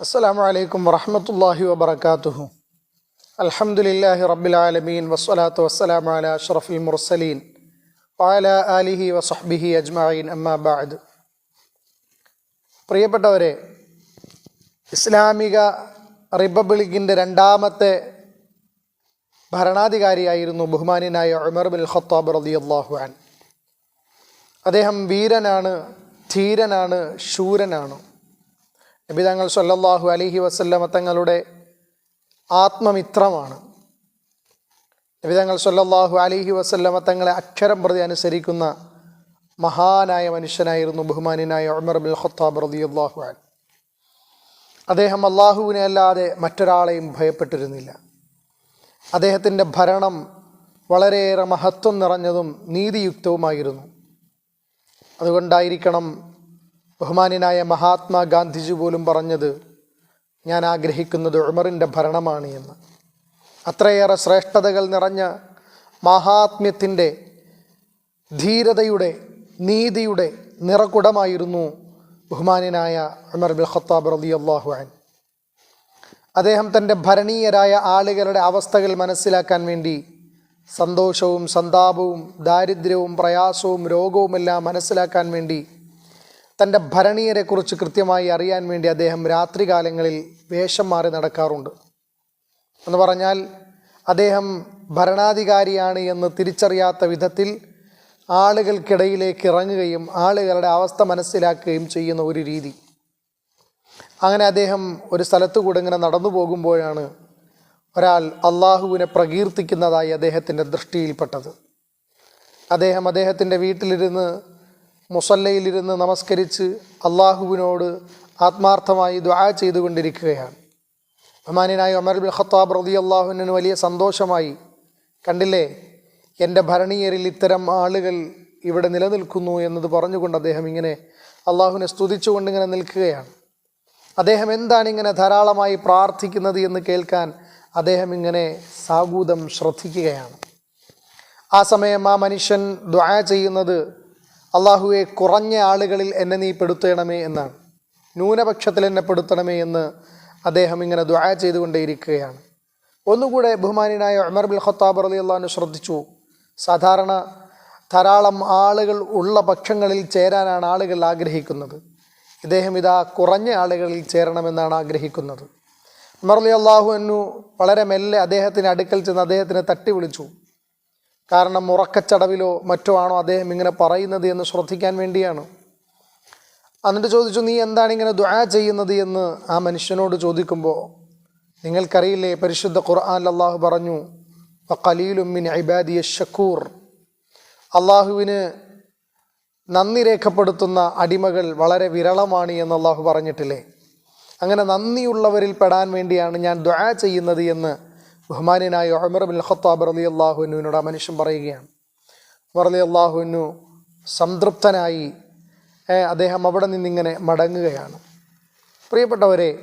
അസ്സലാമു വലൈക്കും വറഹമത്തല്ലാഹി വബർക്കാത്തുഹു അലഹമുല്ലാഹി റബ്ബിൽ ആലമീൻ വസ്സലാത്തു വസ്സലാമു അല അഷ്റഫിൽ മുർസലീൻ വാല ആലിഹി വസഹ്ബിഹി അജ്മഈൻ അമ്മാ ബഅദ്. പ്രിയപ്പെട്ടവരെ ഇസ്ലാമിക റിപ്പബ്ലിക്കിന്റെ രണ്ടാമത്തെ ഭരണാധികാരിയായിരുന്നു ബഹുമാനിയനായ ഉമർ ബിൻ ഖത്താബ് റളിയല്ലാഹു അൻ അദ്ദേഹം വീരനാണ് ധീരനാണ് ശൂരനാണ്. നബി തങ്ങൾ സല്ലല്ലാഹു അലൈഹി വസല്ലമ തങ്ങളുടെ ആത്മമിത്രമാണ്. നബി തങ്ങൾ സല്ലല്ലാഹു അലൈഹി വസല്ലമ തങ്ങളെ അക്ഷരം പ്രതി അനുസരിക്കുന്ന മഹാനായ മനുഷ്യനായിരുന്നു ബഹുമാനായ ഉമർ ബിൻ ഖത്താബ് റളിയല്ലാഹു അൻ അദ്ദേഹം അള്ളാഹുവിനെ അല്ലാതെ മറ്റൊരാളെയും ഭയപ്പെട്ടിരുന്നില്ല. അദ്ദേഹത്തിന്റെ ഭരണം വളരെയേറെ മഹത്വം നിറഞ്ഞതും നീതിയുക്തവുമായിരുന്നു. അതുകൊണ്ടായിരിക്കണം ബഹുമാനായ മഹാത്മാ ഗാന്ധിജി പോലും പറഞ്ഞത് ഞാൻ ആഗ്രഹിക്കുന്നത് ഉമറിന്റെ ഭരണമാണ് എന്ന്. അത്രയേറെ ശ്രേഷ്ഠതകൾ നിറഞ്ഞ മഹാത്മ്യത്തിന്റെ ധീരതയുടെ നീതിയുടെ നിറകുടമായിരുന്നു ബഹുമാനായ ഉമർ ബിൻ ഖത്താബ് അള്ളാഹു അൻ അദ്ദേഹം തന്റെ ഭരണീയരായ ആളുകളുടെ അവസ്ഥകൾ മനസ്സിലാക്കാൻ വേണ്ടി സന്തോഷവും സന്താപവും ദാരിദ്ര്യവും പ്രയാസവും രോഗവുമെല്ലാം മനസ്സിലാക്കാൻ വേണ്ടി തന്റെ ഭരണീയരെക്കുറിച്ച് കൃത്യമായി അറിയാൻ വേണ്ടി അദ്ദേഹം രാത്രികാലങ്ങളിൽ വേഷം മാറി നടക്കാറുണ്ട്. എന്ന് പറഞ്ഞാൽ അദ്ദേഹം ഭരണാധികാരിയാണ് എന്ന് തിരിച്ചറിയാത്ത വിധത്തിൽ ആളുകൾക്കിടയിലേക്ക് ഇറങ്ങുകയും ആളുകളുടെ അവസ്ഥ മനസ്സിലാക്കുകയും ചെയ്യുന്ന ഒരു രീതി. അങ്ങനെ അദ്ദേഹം ഒരു സ്ഥലത്തു കൂടെ ഇങ്ങനെ നടന്നു പോകുമ്പോഴാണ് ഒരാൾ അള്ളാഹുവിനെ പ്രകീർത്തിക്കുന്നതായി അദ്ദേഹത്തിന്റെ ദൃഷ്ടിയിൽപ്പെട്ടത്. അദ്ദേഹം അദ്ദേഹത്തിന്റെ വീട്ടിലിരുന്ന് മുസല്ലയിലിരുന്ന് നമസ്കരിച്ച് അള്ളാഹുവിനോട് ആത്മാർത്ഥമായി ദ്വാ ചെയ്തുകൊണ്ടിരിക്കുകയാണ്. ബഹുമാനായ ഒമർ ബിൻ ഖത്താബ് റതി അള്ളാഹുവിന് വലിയ സന്തോഷമായി. കണ്ടില്ലേ? എന്റെ ഭരണീയരിൽ ഇത്തരം ആളുകൾ ഇവിടെ നിലനിൽക്കുന്നു എന്നത് പറഞ്ഞുകൊണ്ട് അദ്ദേഹം ഇങ്ങനെ അള്ളാഹുവിനെ സ്തുതിച്ചുകൊണ്ട് ഇങ്ങനെ നിൽക്കുകയാണ്. അദ്ദേഹം എന്താണ് ഇങ്ങനെ ധാരാളമായി പ്രാർത്ഥിക്കുന്നത് എന്ന് കേൾക്കാൻ അദ്ദേഹം ഇങ്ങനെ സാഗൂതം ശ്രദ്ധിക്കുകയാണ്. ആ സമയം ആ മനുഷ്യൻ ദ്വാ ചെയ്യുന്നത് അള്ളാഹുവെ കുറഞ്ഞ ആളുകളിൽ എന്നെ നീ പെടുത്തണമേ എന്നാണ്. ന്യൂനപക്ഷത്തിൽ എന്നെ പെടുത്തണമേ എന്ന് അദ്ദേഹം ഇങ്ങനെ ദ്വായ ചെയ്തുകൊണ്ടേയിരിക്കുകയാണ്. ഒന്നുകൂടെ ബഹുമാനായ ഉമർ ബിൽ ഖത്താബ് അലി അള്ളഹാന് ശ്രദ്ധിച്ചു. സാധാരണ ധാരാളം ആളുകൾ ഉള്ള പക്ഷങ്ങളിൽ ചേരാനാണ് ആളുകൾ ആഗ്രഹിക്കുന്നത്. ഇദ്ദേഹം ഇതാ കുറഞ്ഞ ആളുകളിൽ ചേരണമെന്നാണ് ആഗ്രഹിക്കുന്നത്. ഉമർ അള്ളാഹു എന്നു വളരെ മെല്ലെ അദ്ദേഹത്തിന് അടുക്കൽ ചെന്ന് അദ്ദേഹത്തിനെ തട്ടി വിളിച്ചു. കാരണം ഉറക്കച്ചടവിലോ മറ്റോ ആണോ അദ്ദേഹം ഇങ്ങനെ പറയുന്നത് എന്ന് ശ്രദ്ധിക്കാൻ വേണ്ടിയാണ്. എന്നിട്ട് ചോദിച്ചു നീ എന്താണ് ഇങ്ങനെ ദുആ ചെയ്യുന്നത്? എന്ന് ആ മനുഷ്യനോട് ചോദിക്കുമ്പോൾ നിങ്ങൾക്കറിയില്ലേ പരിശുദ്ധ ഖുർആൻ അള്ളാഹു പറഞ്ഞു കലീലുമിൻ ഇബാദിയ ഷക്കൂർ അള്ളാഹുവിന് നന്ദി രേഖപ്പെടുത്തുന്ന അടിമകൾ വളരെ വിരളമാണ് എന്ന് അള്ളാഹു പറഞ്ഞിട്ടില്ലേ? അങ്ങനെ നന്ദിയുള്ളവരിൽ പെടാൻ വേണ്ടിയാണ് ഞാൻ ദുആ ചെയ്യുന്നത് എന്ന് ബഹുമാനായ ഉമർ ബിൻ ഖത്താബ് റലി അള്ളാഹുവിനോട് ആ മനുഷ്യൻ പറയുകയാണ്. ഉമർ അലി അള്ളാഹുവിനു സംതൃപ്തനായി അദ്ദേഹം അവിടെ നിന്നിങ്ങനെ മടങ്ങുകയാണ്. പ്രിയപ്പെട്ടവരെ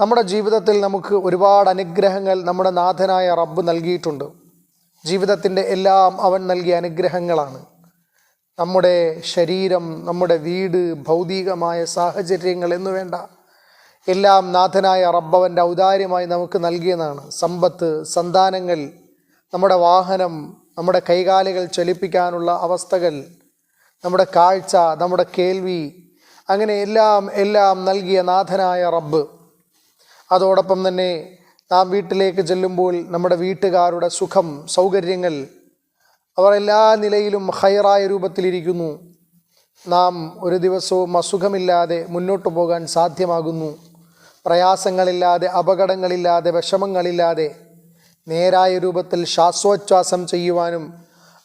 നമ്മുടെ ജീവിതത്തിൽ നമുക്ക് ഒരുപാട് അനുഗ്രഹങ്ങൾ നമ്മുടെ നാഥനായ റബ്ബ് നൽകിയിട്ടുണ്ട്. ജീവിതത്തിന്റെ എല്ലാം അവൻ നൽകിയ അനുഗ്രഹങ്ങളാണ്. നമ്മുടെ ശരീരം നമ്മുടെ വീട് ഭൗതികമായ സാഹചര്യങ്ങൾ എന്നു വേണ്ട എല്ലാം നാഥനായ റബ്ബവന്റെ ഔദാര്യമായി നമുക്ക് നൽകിയതാണ് സമ്പത്ത് സന്താനങ്ങൾ നമ്മുടെ വാഹനം നമ്മുടെ കൈകാലുകൾ ചലിപ്പിക്കാനുള്ള അവസ്ഥകൾ നമ്മുടെ കാഴ്ച നമ്മുടെ കേൾവി അങ്ങനെ എല്ലാം എല്ലാം നൽകിയ നാഥനായ റബ്ബ്. അതോടൊപ്പം തന്നെ നാം വീട്ടിലേക്ക് ചെല്ലുമ്പോൾ നമ്മുടെ വീട്ടുകാരുടെ സുഖം സൗകര്യങ്ങൾ അവർ എല്ലാ നിലയിലും ഹൈറായ രൂപത്തിലിരിക്കുന്നു. നാം ഒരു ദിവസവും അസുഖമില്ലാതെ മുന്നോട്ട് പോകാൻ സാധ്യമാകുന്നു. പ്രയാസങ്ങളില്ലാതെ അപകടങ്ങളില്ലാതെ വിഷമങ്ങളില്ലാതെ നേരായ രൂപത്തിൽ ശ്വാസോച്ഛ്വാസം ചെയ്യുവാനും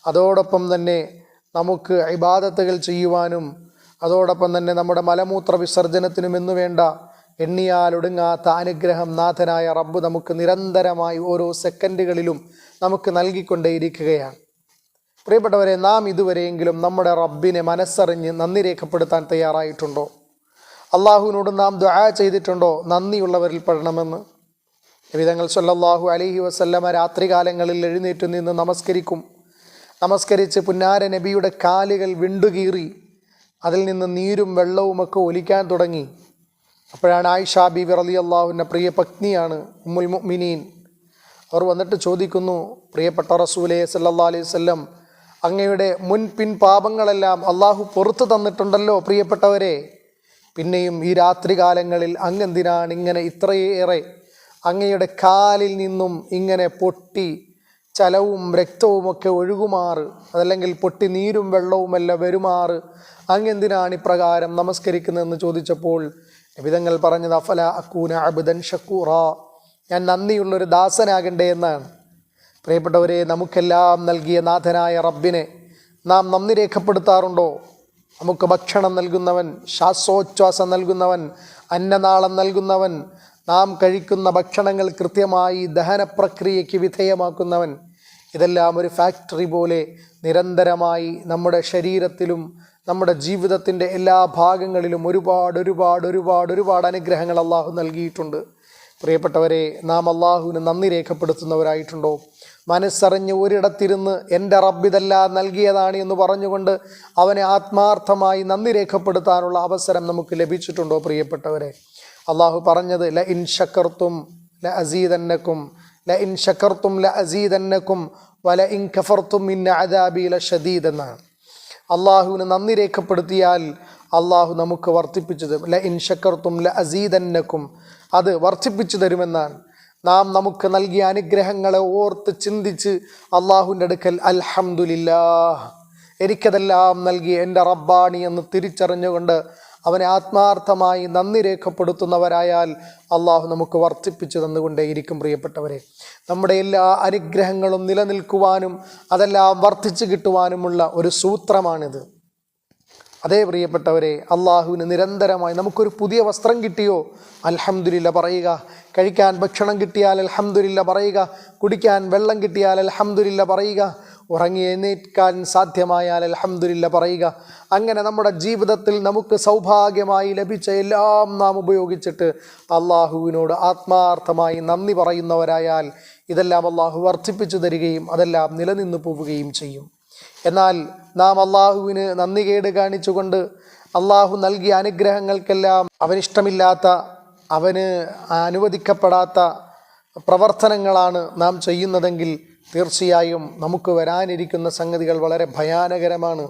അതോടൊപ്പം തന്നെ നമുക്ക് ഇബാദത്തുകൾ ചെയ്യുവാനും അതോടൊപ്പം തന്നെ നമ്മുടെ മലമൂത്ര വിസർജനത്തിനും എന്നു വേണ്ട എണ്ണിയാലൊടുങ്ങാത്ത അനുഗ്രഹം നാഥനായ റബ്ബ് നമുക്ക് നിരന്തരമായി ഓരോ സെക്കൻഡുകളിലും നമുക്ക് നൽകിക്കൊണ്ടേയിരിക്കുകയാണ്. പ്രിയപ്പെട്ടവരെ നാം ഇതുവരെയെങ്കിലും നമ്മുടെ റബ്ബിനെ മനസ്സറിഞ്ഞ് നന്ദി രേഖപ്പെടുത്താൻ തയ്യാറായിട്ടുണ്ടോ? അള്ളാഹുവിനോട് നാം ദുആ ചെയ്തിട്ടുണ്ടോ? നന്ദിയുള്ളവരിൽ പെടണമെന്ന്. വിധങ്ങൾ സല്ലല്ലാഹു അലൈഹി വസല്ലമ രാത്രികാലങ്ങളിൽ എഴുന്നേറ്റ് നിന്ന് നമസ്കരിക്കും. നമസ്കരിച്ച് പുന്നാര നബിയുടെ കാലുകൾ വിണ്ടുകീറി അതിൽ നിന്ന് നീരും വെള്ളവുമൊക്കെ ഒലിക്കാൻ തുടങ്ങി. അപ്പോഴാണ് ആയിഷ ബി വിറലി അള്ളാഹുവിന്റെ പ്രിയ പത്നിയാണ് ഉമ്മുൽ മുഅ്മിനീൻ. അവർ വന്നിട്ട് ചോദിക്കുന്നു പ്രിയപ്പെട്ട റസൂലെ സല്ലാ അലൈഹി വസല്ലം അങ്ങയുടെ മുൻപിൻ പാപങ്ങളെല്ലാം അള്ളാഹു പുറത്തു തന്നിട്ടുണ്ടല്ലോ പ്രിയപ്പെട്ടവരെ. പിന്നെയും ഈ രാത്രികാലങ്ങളിൽ അങ്ങെന്തിനാണ് ഇങ്ങനെ ഇത്രയേറെ അങ്ങയുടെ കാലിൽ നിന്നും ഇങ്ങനെ പൊട്ടി ചലവും രക്തവുമൊക്കെ ഒഴുകുമാറ് അതല്ലെങ്കിൽ പൊട്ടി നീരും വെള്ളവുമെല്ലാം വരുമാറ് അങ്ങെന്തിനാണ് ഇപ്രകാരം നമസ്കരിക്കുന്നതെന്ന് ചോദിച്ചപ്പോൾ വിധങ്ങൾ പറഞ്ഞത് അഫല അക്കൂന അബുദൻ ഷക്കൂറ ഞാൻ നന്ദിയുള്ളൊരു ദാസനാകണ്ടേ എന്നാണ്. പ്രിയപ്പെട്ടവരെ നമുക്കെല്ലാം നൽകിയ നാഥനായ റബ്ബിനെ നാം നന്ദി രേഖപ്പെടുത്താറുണ്ടോ? നമുക്ക് ഭക്ഷണം നൽകുന്നവൻ ശ്വാസോച്ഛ്വാസം നൽകുന്നവൻ അന്നനാളം നൽകുന്നവൻ നാം കഴിക്കുന്ന ഭക്ഷണങ്ങൾ കൃത്യമായി ദഹന പ്രക്രിയയ്ക്ക് വിധേയമാക്കുന്നവൻ. ഇതെല്ലാം ഒരു ഫാക്ടറി പോലെ നിരന്തരമായി നമ്മുടെ ശരീരത്തിലും നമ്മുടെ ജീവിതത്തിന്റെ എല്ലാ ഭാഗങ്ങളിലും ഒരുപാട് ഒരുപാട് ഒരുപാട് ഒരുപാട് അനുഗ്രഹങ്ങൾ അള്ളാഹു നൽകിയിട്ടുണ്ട്. പ്രിയപ്പെട്ടവരെ നാം അള്ളാഹുവിന് നന്ദി രേഖപ്പെടുത്തുന്നവരായിട്ടുണ്ടോ? മനസ്സറിഞ്ഞ് ഒരിടത്തിരുന്ന് എന്റെ റബ്ബിതെല്ലാം നൽകിയതാണ് എന്ന് പറഞ്ഞുകൊണ്ട് അവനെ ആത്മാർത്ഥമായി നന്ദി രേഖപ്പെടുത്താനുള്ള അവസരം നമുക്ക് ലഭിച്ചിട്ടുണ്ടോ പ്രിയപ്പെട്ടവരെ? അള്ളാഹു പറഞ്ഞത് ല ഇൻ ഷക്കർത്തും ല അസീദന്നക്കും ല ഇൻ ഷക്കർത്തും ല അസീദന്നക്കും വല ഇൻ കഫർത്തും ഇൻ അദാബി ല ഷദീദ് എന്നാണ് അള്ളാഹുവിന് നന്ദി രേഖപ്പെടുത്തിയാൽ അള്ളാഹു നമുക്ക് വർദ്ധിപ്പിച്ചത് ല ഇൻ ഷക്കർത്തും ല അസീദന്നക്കും അത് വർദ്ധിപ്പിച്ചു തരുമെന്നാണ്. നാം നമുക്ക് നൽകിയ അനുഗ്രഹങ്ങളെ ഓർത്ത് ചിന്തിച്ച് അള്ളാഹുവിന്റെ അടുക്കൽ അൽഹംദുലില്ലാ എനിക്കതെല്ലാം നൽകി എന്റെ റബ്ബാണി എന്ന് തിരിച്ചറിഞ്ഞുകൊണ്ട് അവനെ ആത്മാർത്ഥമായി നന്ദി രേഖപ്പെടുത്തുന്നവരായാൽ അള്ളാഹു നമുക്ക് വർദ്ധിപ്പിച്ചു തന്നുകൊണ്ടേയിരിക്കും പ്രിയപ്പെട്ടവരെ. നമ്മുടെ എല്ലാ അനുഗ്രഹങ്ങളും നിലനിൽക്കുവാനും അതെല്ലാം വർദ്ധിച്ചു കിട്ടുവാനുമുള്ള ഒരു സൂത്രമാണിത്. അതേ പ്രിയപ്പെട്ടവരെ അള്ളാഹുവിന് നിരന്തരമായി നമുക്കൊരു പുതിയ വസ്ത്രം കിട്ടിയോ? അൽഹമുല്ല പറയുക. കഴിക്കാൻ ഭക്ഷണം കിട്ടിയാൽ അൽഹമുല്ല പറയുക. കുടിക്കാൻ വെള്ളം കിട്ടിയാൽ അൽഹമുല്ല പറയുക. ഉറങ്ങി എഴുന്നേൽക്കാൻ സാധ്യമായാൽ അൽഹമുല്ല പറയുക. അങ്ങനെ നമ്മുടെ ജീവിതത്തിൽ നമുക്ക് സൗഭാഗ്യമായി ലഭിച്ച എല്ലാം നാം ഉപയോഗിച്ചിട്ട് അള്ളാഹുവിനോട് ആത്മാർത്ഥമായി നന്ദി പറയുന്നവരായാൽ ഇതെല്ലാം അള്ളാഹു വർദ്ധിപ്പിച്ചു തരികയും അതെല്ലാം നിലനിന്ന് പോവുകയും ചെയ്യും. എന്നാൽ നാം അള്ളാഹുവിന് നന്ദി കേട് കാണിച്ചുകൊണ്ട് അള്ളാഹു നൽകിയ അനുഗ്രഹങ്ങൾക്കെല്ലാം അവനിഷ്ടമില്ലാത്ത അവന് അനുവദിക്കപ്പെടാത്ത പ്രവർത്തനങ്ങളാണ് നാം ചെയ്യുന്നതെങ്കിൽ തീർച്ചയായും നമുക്ക് വരാനിരിക്കുന്ന സംഗതികൾ വളരെ ഭയാനകരമാണ്.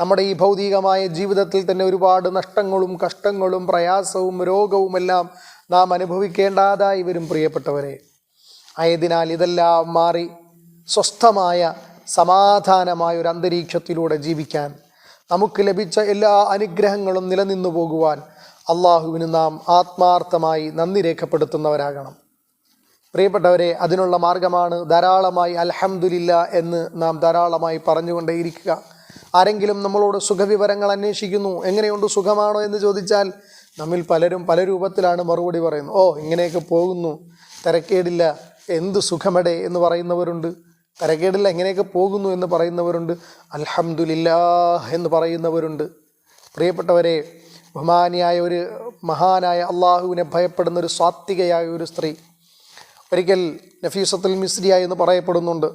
നമ്മുടെ ഈ ഭൗതികമായ ജീവിതത്തിൽ തന്നെ ഒരുപാട് നഷ്ടങ്ങളും കഷ്ടങ്ങളും പ്രയാസവും രോഗവുമെല്ലാം നാം അനുഭവിക്കേണ്ടതായി വരും പ്രിയപ്പെട്ടവരെ. ആയതിനാൽ ഇതെല്ലാം മാറി സ്വസ്ഥമായ സമാധാനമായ ഒരു അന്തരീക്ഷത്തിലൂടെ ജീവിക്കാൻ നമുക്ക് ലഭിച്ച എല്ലാ അനുഗ്രഹങ്ങളും നിലനിന്നു പോകുവാൻ അള്ളാഹുവിന് നാം ആത്മാർത്ഥമായി നന്ദി രേഖപ്പെടുത്തുന്നവരാകണം. പ്രിയപ്പെട്ടവരെ അതിനുള്ള മാർഗമാണ് ധാരാളമായി അൽഹംദുലില്ല എന്ന് നാം ധാരാളമായി പറഞ്ഞുകൊണ്ടേയിരിക്കുക. ആരെങ്കിലും നമ്മളോട് സുഖവിവരങ്ങൾ അന്വേഷിക്കുന്നു എങ്ങനെയുണ്ട് സുഖമാണോ എന്ന് ചോദിച്ചാൽ നമ്മിൽ പലരും പല രൂപത്തിലാണ് മറുപടി പറയുന്നത്. ഓ ഇങ്ങനെയൊക്കെ പോകുന്നു തിരക്കേടില്ല എന്ത് സുഖമടേ എന്ന് പറയുന്നവരുണ്ട്. തരക്കേടില്ല എങ്ങനെയൊക്കെ പോകുന്നു എന്ന് പറയുന്നവരുണ്ട്. അൽഹംദുലില്ലാ എന്ന് പറയുന്നവരുണ്ട്. പ്രിയപ്പെട്ടവരെ ബഹുമാനിയായ ഒരു മഹാനായ അള്ളാഹുവിനെ ഭയപ്പെടുന്ന ഒരു സാത്വികയായ ഒരു സ്ത്രീ ഒരിക്കൽ നഫീസത്തുൽ മിസ്രിയ എന്ന് പറയപ്പെടുന്നുണ്ട്.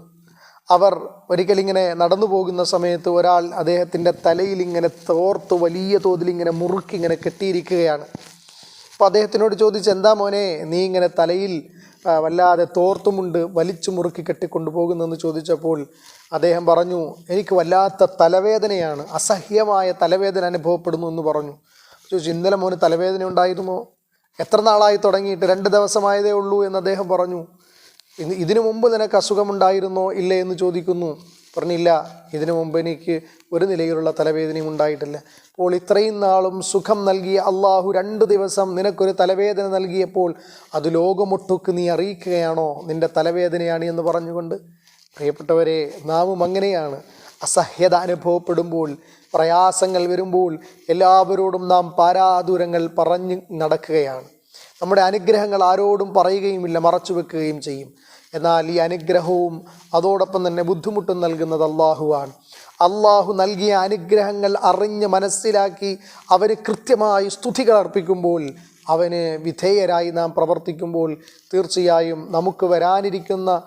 അവർ ഒരിക്കലിങ്ങനെ നടന്നു പോകുന്ന സമയത്ത് ഒരാൾ അദ്ദേഹത്തിന്റെ തലയിൽ ഇങ്ങനെ തോർത്ത് വലിയ തോതിൽ ഇങ്ങനെ മുറുക്കി ഇങ്ങനെ കെട്ടിയിരിക്കുകയാണ്. അപ്പോൾ അദ്ദേഹത്തിനോട് ചോദിച്ച് എന്താ മോനെ നീ ഇങ്ങനെ തലയിൽ വല്ലാതെ തോർത്തുമുണ്ട് വലിച്ചു മുറുക്കി കെട്ടിക്കൊണ്ടുപോകുന്നെന്ന് ചോദിച്ചപ്പോൾ അദ്ദേഹം പറഞ്ഞു എനിക്ക് വല്ലാത്ത തലവേദനയാണ് അസഹ്യമായ തലവേദന അനുഭവപ്പെടുന്നു എന്ന് പറഞ്ഞു. ചോദിച്ചു ഇന്നലെ മോന് തലവേദന ഉണ്ടായിരുന്നോ? എത്ര നാളായി തുടങ്ങിയിട്ട്? രണ്ട് ദിവസമായതേ ഉള്ളൂ എന്ന് അദ്ദേഹം പറഞ്ഞു. ഇതിനു മുമ്പ് നിനക്ക് അസുഖമുണ്ടായിരുന്നോ? ഇല്ലേ? എന്ന് ചോദിക്കുന്നു. പറഞ്ഞില്ല. ഇതിനു മുമ്പ് എനിക്ക് ഒരു നിലയിലുള്ള തലവേദനയും ഉണ്ടായിട്ടില്ല. അപ്പോൾ ഇത്രയും നാളും സുഖം നൽകിയ അള്ളാഹു രണ്ട് ദിവസം നിനക്കൊരു തലവേദന നൽകിയപ്പോൾ അത് ലോകമൊട്ടുക്ക് നീ അറിയിക്കുകയാണോ? നിന്റെ തലവേദനയാണ് എന്ന് പറഞ്ഞുകൊണ്ട്. പ്രിയപ്പെട്ടവരെ നാമും അങ്ങനെയാണ്. അസഹ്യത അനുഭവപ്പെടുമ്പോൾ പ്രയാസങ്ങൾ വരുമ്പോൾ എല്ലാവരോടും നാം പാരാദൂരങ്ങൾ പറഞ്ഞ് നടക്കുകയാണ്. നമ്മുടെ അനുഗ്രഹങ്ങൾ ആരോടും പറയുകയുമില്ല മറച്ചു വെക്കുകയും ചെയ്യും. എന്നാൽ ഈ അനുഗ്രഹവും അതോടൊപ്പം തന്നെ ബുദ്ധിമുട്ടും നൽകുന്നത് അള്ളാഹുവാണ് അള്ളാഹു നൽകിയ അനുഗ്രഹങ്ങൾ അറിഞ്ഞ് മനസ്സിലാക്കി അവന് കൃത്യമായി സ്തുതികൾ അർപ്പിക്കുമ്പോൾ അവന് വിധേയരായി നാം പ്രവർത്തിക്കുമ്പോൾ തീർച്ചയായും നമുക്ക് വരാനിരിക്കുന്ന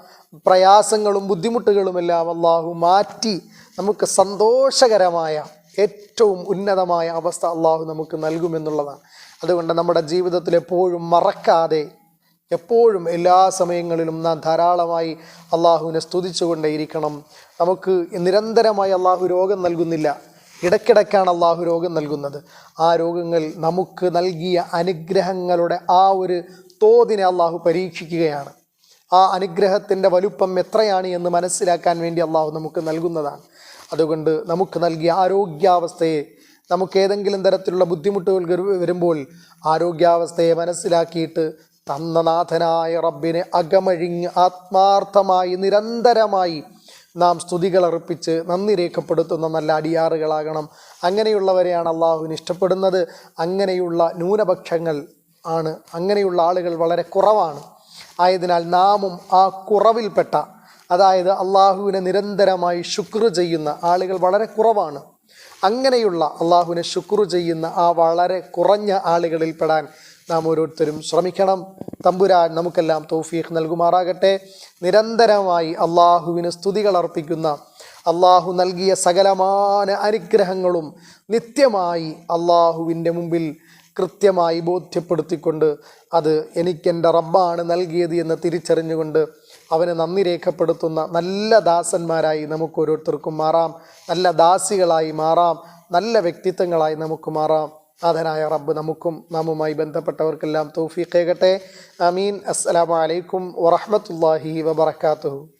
പ്രയാസങ്ങളും ബുദ്ധിമുട്ടുകളുമെല്ലാം അള്ളാഹു മാറ്റി നമുക്ക് സന്തോഷകരമായ ഏറ്റവും ഉന്നതമായ അവസ്ഥ അള്ളാഹു നമുക്ക് നൽകുമെന്നുള്ളതാണ്. അതുകൊണ്ട് നമ്മുടെ ജീവിതത്തിൽ എപ്പോഴും മറക്കാതെ എപ്പോഴും എല്ലാ സമയങ്ങളിലും നാം ധാരാളമായി അള്ളാഹുവിനെ സ്തുതിച്ചുകൊണ്ടേയിരിക്കണം. നമുക്ക് നിരന്തരമായി അള്ളാഹു രോഗം നൽകുന്നില്ല. ഇടയ്ക്കിടയ്ക്കാണ് അള്ളാഹു രോഗം നൽകുന്നത്. ആ രോഗങ്ങൾ നമുക്ക് നൽകിയ അനുഗ്രഹങ്ങളുടെ ആ ഒരു തോതിനെ അള്ളാഹു പരീക്ഷിക്കുകയാണ്. ആ അനുഗ്രഹത്തിന്റെ വലുപ്പം എത്രയാണ് എന്ന് മനസ്സിലാക്കാൻ വേണ്ടി അള്ളാഹു നമുക്ക് നൽകുന്നതാണ്. അതുകൊണ്ട് നമുക്ക് നൽകിയ ആരോഗ്യാവസ്ഥയെ നമുക്ക് ഏതെങ്കിലും തരത്തിലുള്ള ബുദ്ധിമുട്ടുകൾ വരുമ്പോൾ ആരോഗ്യാവസ്ഥയെ മനസ്സിലാക്കിയിട്ട് തന്ന നാഥനായ റബ്ബിനെ അകമഴിഞ്ഞ് ആത്മാർത്ഥമായി നിരന്തരമായി നാം സ്തുതികൾ അർപ്പിച്ച് നന്ദി രേഖപ്പെടുത്തുന്ന നല്ല അടിയാറുകളാകണം. അങ്ങനെയുള്ളവരെയാണ് അള്ളാഹുവിന് ഇഷ്ടപ്പെടുന്നത്. അങ്ങനെയുള്ള ന്യൂനപക്ഷങ്ങൾ ആണ്. അങ്ങനെയുള്ള ആളുകൾ വളരെ കുറവാണ്. ആയതിനാൽ നാമും ആ കുറവിൽപ്പെട്ട അതായത് അള്ളാഹുവിനെ നിരന്തരമായി ശുക്ർ ചെയ്യുന്ന ആളുകൾ വളരെ കുറവാണ്. അങ്ങനെയുള്ള അള്ളാഹുവിനെ ശുക്ർ ചെയ്യുന്ന ആ വളരെ കുറഞ്ഞ ആളുകളിൽ പെടാൻ നാം ഓരോരുത്തരും ശ്രമിക്കണം. തമ്പുരാൻ നമുക്കെല്ലാം തൗഫീഖ് നൽകുമാറാകട്ടെ. നിരന്തരമായി അള്ളാഹുവിന് സ്തുതികൾ അർപ്പിക്കുന്ന അള്ളാഹു നൽകിയ സകലമാന അനുഗ്രഹങ്ങളും നിത്യമായി അള്ളാഹുവിന്റെ മുമ്പിൽ കൃത്യമായി ബോധ്യപ്പെടുത്തിക്കൊണ്ട് അത് എനിക്കെന്റെ റബ്ബാണ് നൽകിയത് എന്ന് തിരിച്ചറിഞ്ഞുകൊണ്ട് അവനെ നന്ദി രേഖപ്പെടുത്തുന്ന നല്ല ദാസന്മാരായി നമുക്ക് ഓരോരുത്തർക്കും മാറാം. നല്ല ദാസികളായി മാറാം. നല്ല വ്യക്തിത്വങ്ങളായി നമുക്ക് മാറാം. നാഥനായ റബ്ബ് നമുക്കും നാമുമായി ബന്ധപ്പെട്ടവർക്കെല്ലാം തൗഫീഖേകട്ടെ അമീൻ അസ്സലാമു അലൈക്കും വറഹ്മത്തുള്ളാഹി വബറകാതുഹു.